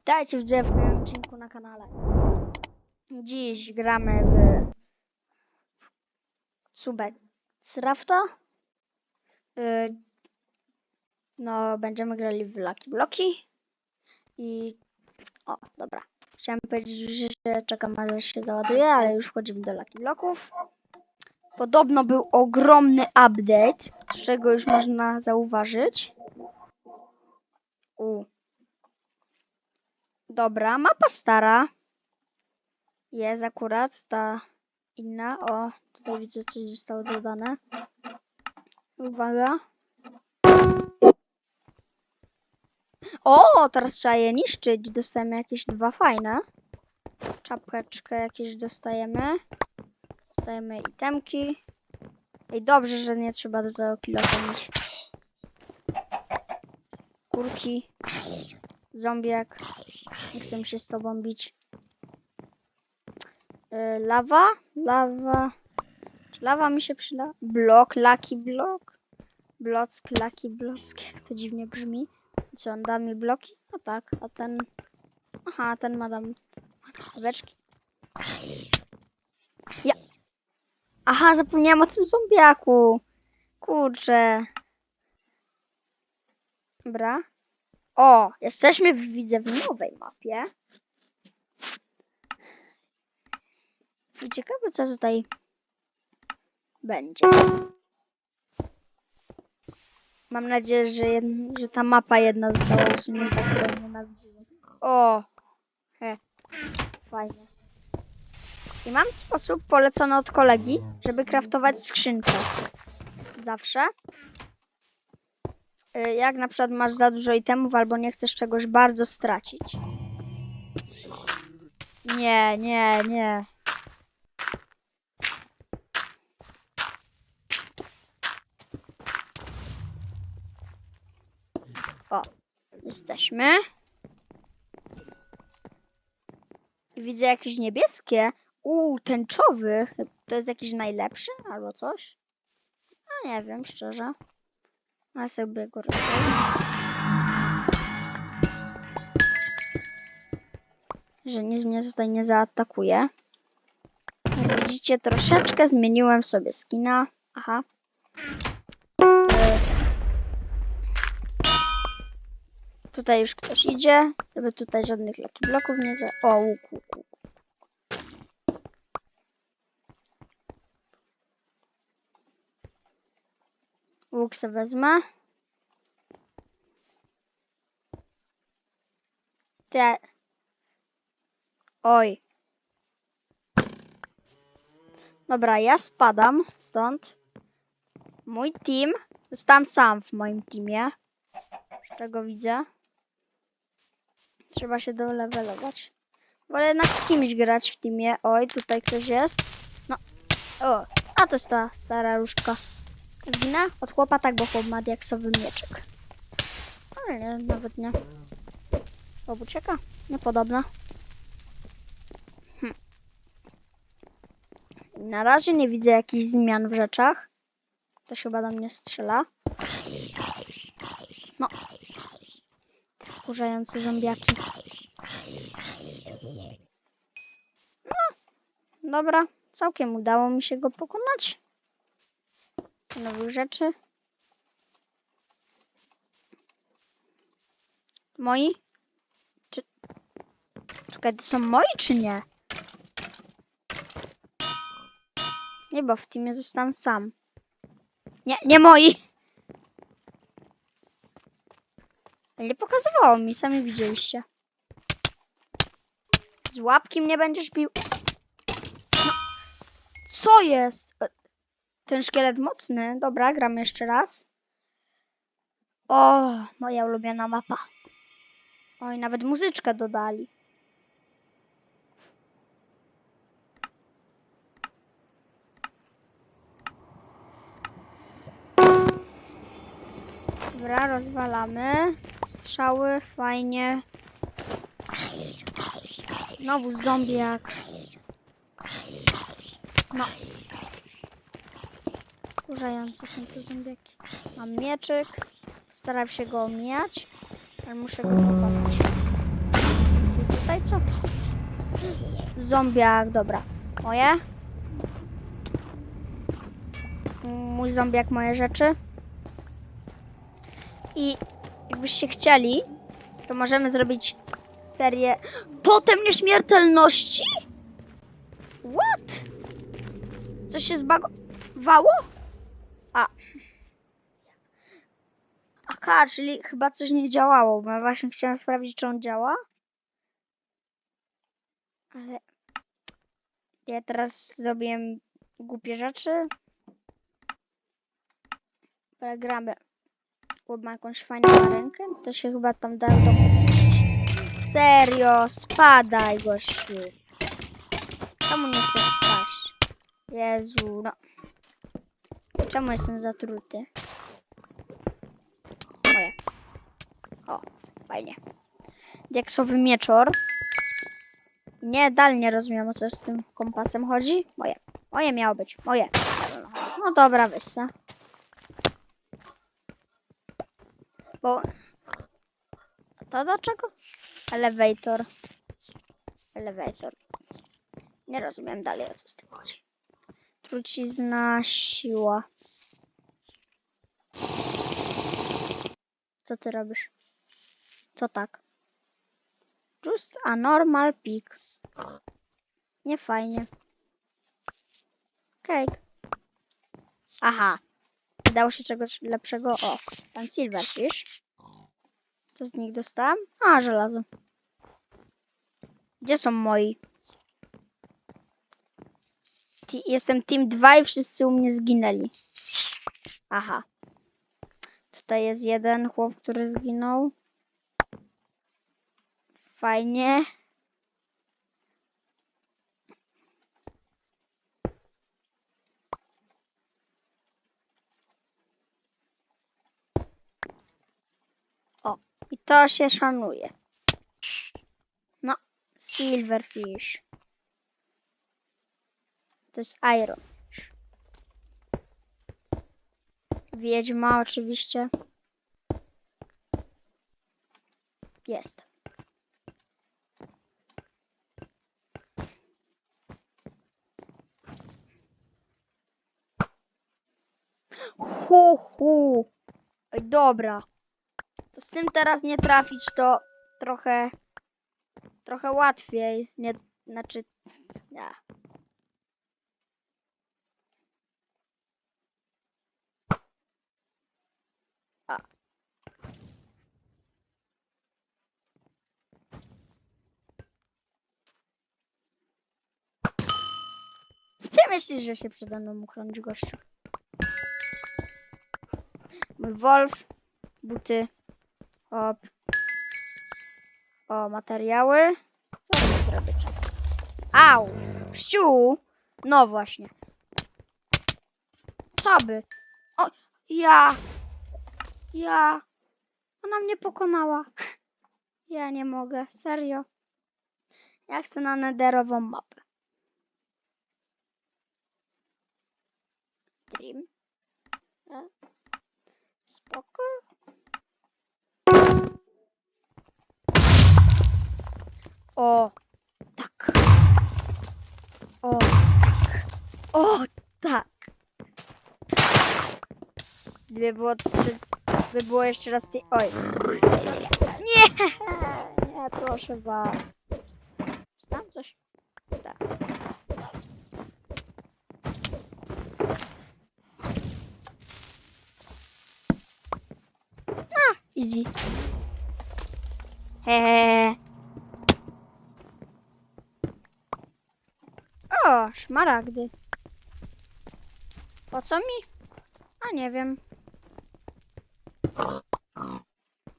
Witajcie w nowym odcinku na kanale. Dziś gramy w Subek Srafta. Y, No, będziemy grali w Lucky Bloki. I... O, dobra. Chciałem powiedzieć, że czekam, aż się załaduje, ale już wchodzimy do Lucky Bloków. Podobno był ogromny update, z czego już można zauważyć. U. Dobra, mapa stara. Jest akurat ta inna. O, tutaj widzę coś zostało dodane. Uwaga. O, teraz trzeba je niszczyć. Dostajemy jakieś dwa fajne. Czapeczkę jakieś dostajemy. Dostajemy itemki. Ej, dobrze, że nie trzeba do tego kilota mieć. Kurki. Zombiak. Nie chcę się z tobą bić. Y, lawa? Lawa. Czy lawa mi się przyda? Blok, lucky block. Block, lucky block. Jak to dziwnie brzmi. Co, on da mi bloki? No tak, a ten... Aha, ten ma dam... Aweczki. Ja... Aha, zapomniałam o tym zombiaku. Kurczę. Dobra. O, jesteśmy w, widzę w nowej mapie. I ciekawe co tutaj będzie. Mam nadzieję, że, że ta mapa jedna została usunięta, którą nienawidziłem. O! He. Fajnie. I mam sposób polecony od kolegi, żeby kraftować skrzynkę. Zawsze. Y, jak na przykład masz za dużo itemów albo nie chcesz czegoś bardzo stracić. Nie, nie, nie. O, jesteśmy. Widzę jakieś niebieskie. Uuu, tęczowy. To jest jakiś najlepszy albo coś? A nie wiem, szczerze. A sobie go. Że nic mnie tutaj nie zaatakuje. Jak widzicie, troszeczkę zmieniłem sobie skina. Aha. Tutaj już ktoś idzie, żeby tutaj żadnych lucky bloków nie za... O, łuk, łuk, łuk. Łuk se wezmę. Te... Oj. Dobra, ja spadam stąd. Mój team. Zostałem sam w moim teamie. Z czego widzę. Trzeba się dolevelować. Wolę jednak z kimś grać w teamie. Oj, tutaj ktoś jest. No. O, a to jest ta stara różdżka. Zginę od chłopa tak, bo chłop ma diaksowy mieczyk. Ale nie, nawet nie. Chłop ucieka? Niepodobna. Hm. Na razie nie widzę jakichś zmian w rzeczach. Ktoś chyba do mnie strzela. No. Te wkurzające zombiaki. No. Dobra. Całkiem udało mi się go pokonać. Nowych rzeczy. Moi? Czy... Czekaj, to są moi czy nie? Nie, bo w teamie zostałem sam. Nie, nie moi! Nie pokazywało mi, sami widzieliście. Z łapki mnie będziesz bił. No. Co jest? Ten szkielet mocny. Dobra, gram jeszcze raz. O, moja ulubiona mapa. Oj, nawet muzyczkę dodali. Dobra, rozwalamy. Strzały, fajnie. Znowu zombiak. No. Kurzające są te zombiaki. Mam mieczyk. Staram się go omijać, ale muszę go pokonać. jajco. Zombiak, dobra. Moje? Mój zombiak, moje rzeczy. I jakbyście chcieli, to możemy zrobić serię Totem Nieśmiertelności? What? Coś się zbagowało? A. Aha, czyli chyba coś nie działało, bo ja właśnie chciałam sprawdzić, czy on działa. Ale ja teraz zrobiłem głupie rzeczy. Dobra, gramy. Chłop ma jakąś fajną rękę, to się chyba tam dało dokupić. Serio, spadaj gościu. Czemu nie chcesz spaść? Jezu, no. Czemu jestem zatruty? Moje. O, fajnie. Diaksowy mieczor. Nie, dalej nie rozumiem o co z tym kompasem chodzi. Moje. Moje miało być. Moje. No dobra, se. Bo... To do czego? Elevator. Elevator. Nie rozumiem dalej o co z tym chodzi. Trucizna siła. Co ty robisz? Co tak? Just a normal. Nie fajnie. Cake. Aha. Dało się czegoś lepszego. O, pan Silverfish. Co z nich dostałam? A, żelazo. Gdzie są moi? Ti- Jestem Team 2 i wszyscy u mnie zginęli. Aha. Tutaj jest jeden chłop, który zginął. Fajnie. O, i to się szanuje. No, Silverfish. To jest Iron. Wiedźma oczywiście. Jest. Hu. Oj, dobra. To z tym teraz nie trafić, to trochę, trochę łatwiej. Nie, znaczy, nie. Myślisz, że się przede mną mógł chronić gościu? Wolf, buty, hop. O, materiały. Co tu zrobić? Au! Psiu! No właśnie. Co by? O, ja! Ja! Ona mnie pokonała. Ja nie mogę, serio. Ja chcę na nederową mapę. Stream. E? Spoko. O, tak. O, tak. O, tak. Gdyby było trzy... By było jeszcze raz ty... Oj. Nie! Nie, proszę was. Czy tam coś? Tak. A, easy. Hehehe. O, szmaragdy. Po co mi? A nie wiem.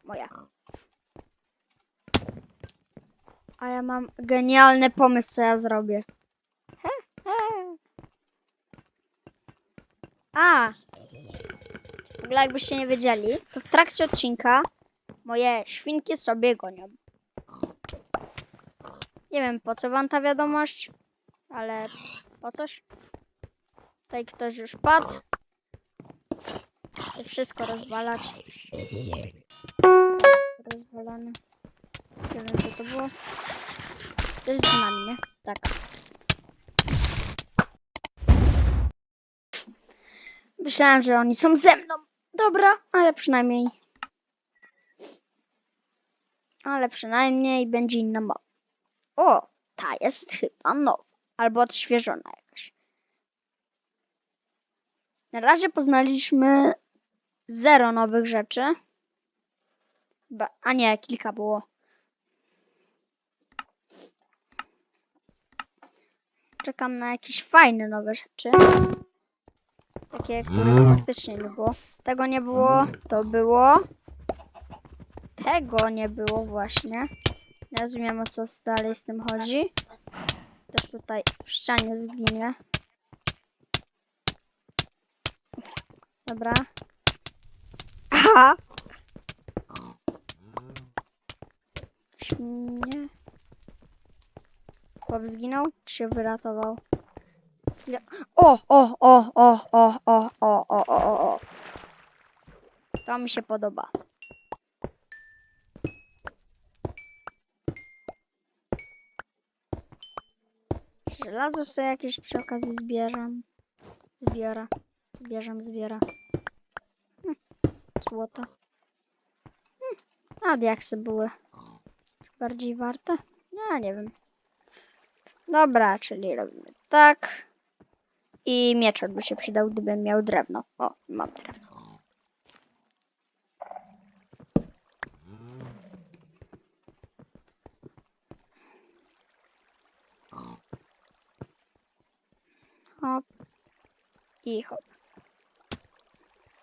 Moja. A ja mam genialny pomysł, co ja zrobię. He, he. A! W ogóle jakbyście nie wiedzieli, to w trakcie odcinka moje świnki sobie gonią. Nie wiem po co wam ta wiadomość, ale po coś. Tutaj ktoś już padł. Chcę wszystko rozwalać. Rozwalone. Nie wiem co to było. To jest z nami, nie? Tak. Myślałem, że oni są ze mną. Dobra, ale przynajmniej. Ale przynajmniej będzie inna mapa. O, ta jest chyba nowa. Albo odświeżona jakaś. Na razie poznaliśmy zero nowych rzeczy. Ba, a nie, kilka było. Czekam na jakieś fajne nowe rzeczy. Takie, których faktycznie nie było. Tego nie było, to było. Tego nie było właśnie. Nie rozumiem o co dalej z tym chodzi. Też tutaj w ścianie zginie. Dobra. Aha! Śminie. Chłop zginął, czy się wyratował? Ja- O, o, o, o, o, o, o, o, o, o. To mi się podoba. Żelazo sobie jakieś przy okazji zbieram. Zbiera. Zbieram, zbiera. Hm, Złoto. Hm, a diaksy były bardziej warte? Ja nie wiem. Dobra, czyli robimy tak. I mieczek by się przydał, gdybym miał drewno. O, mam drewno. Hop. I hop.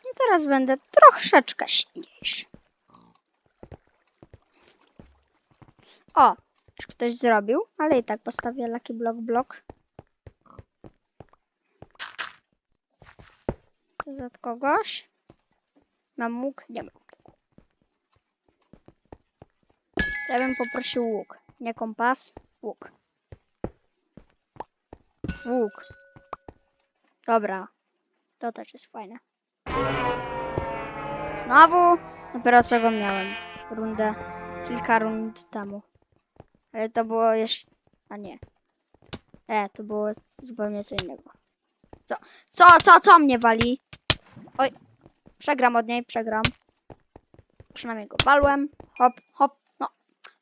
I teraz będę troszeczkę silniejszy. O, już ktoś zrobił, ale i tak postawię Lucky Block blok. Jest od kogoś. Mam łuk? Nie mam. Ja bym poprosił łuk. Nie kompas, łuk. Łuk. Dobra. To też jest fajne. Znowu? Dopiero co go miałem. Rundę. Kilka rund temu. Ale to było jeszcze... A nie. E, to było zupełnie co innego. Co? Co? Co? Co mnie wali? Oj. Przegram od niej, przegram. Przynajmniej go walłem. Hop, hop. No.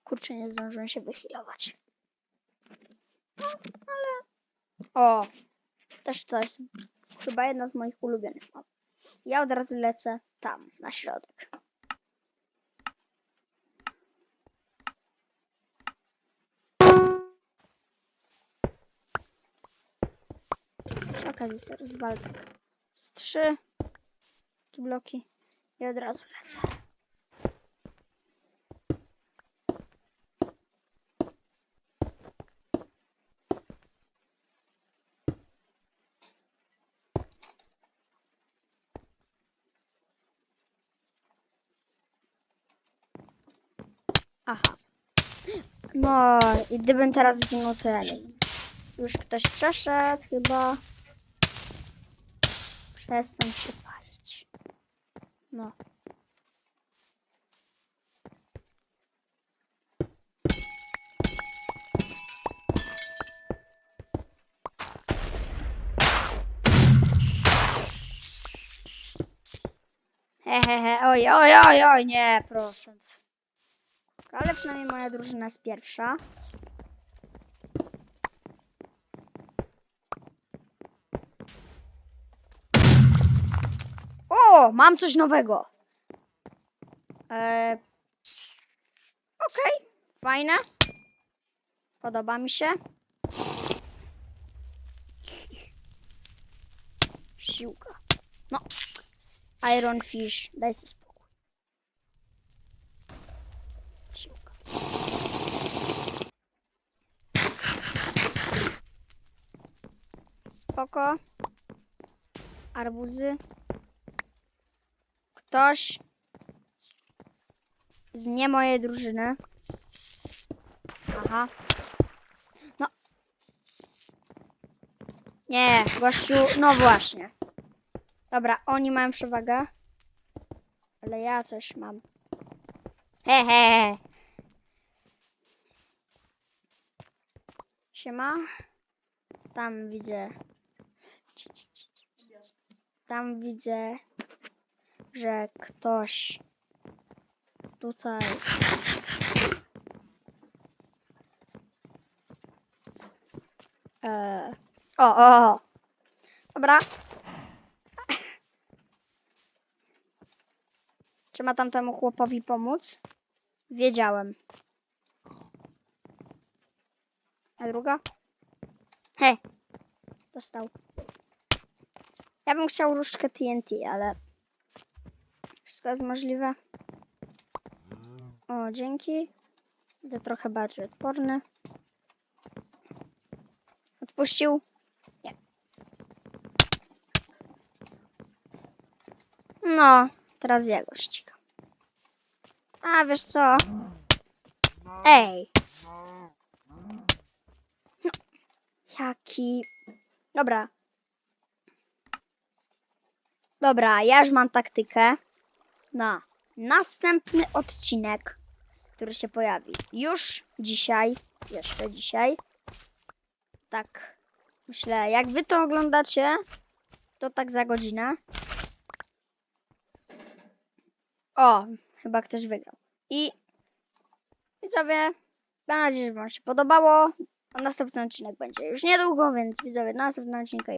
Kurczę, nie zdążyłem się wychilować. No, ale... O. Też to jest chyba jedna z moich ulubionych map. Ja od razu lecę tam, na środek. Okazji sobie rozwalę z trzy bloki i od razu lecę. Aha. No i gdybym teraz zginął, to ja nie wiem. Już ktoś przeszedł chyba. Przestań się palić. No. Hehehe, oj, oj, oj, oj, nie, proszę. Ale przynajmniej moja drużyna jest pierwsza. Mam coś nowego. Eee, Okej, fajne. Podoba mi się. Siłka. No, Iron Fish, daj sobie spokój. Siłka. Spoko. Arbuzy. Ktoś z nie mojej drużyny. Aha. No. Nie, gościu, no właśnie. Dobra, oni mają przewagę. Ale ja coś mam. Hehe. Siema. Tam widzę. Tam widzę, że ktoś tutaj. E, o, o, o. Dobra. Trzeba tamtemu chłopowi pomóc? Wiedziałem. A druga? He. Dostał. Ja bym chciał różdżkę TNT, ale wszystko jest możliwe. O, dzięki. Będę trochę bardziej odporny. Odpuścił? Nie. No, teraz ja go ścigam. A, wiesz co? Ej! No, jaki... Dobra. Dobra, ja już mam taktykę na następny odcinek, który się pojawi już dzisiaj, jeszcze dzisiaj. Tak, myślę, jak wy to oglądacie, to tak za godzinę. O, chyba ktoś wygrał. I widzowie, mam nadzieję, że wam się podobało. A następny odcinek będzie już niedługo, więc widzowie, do następnego odcinka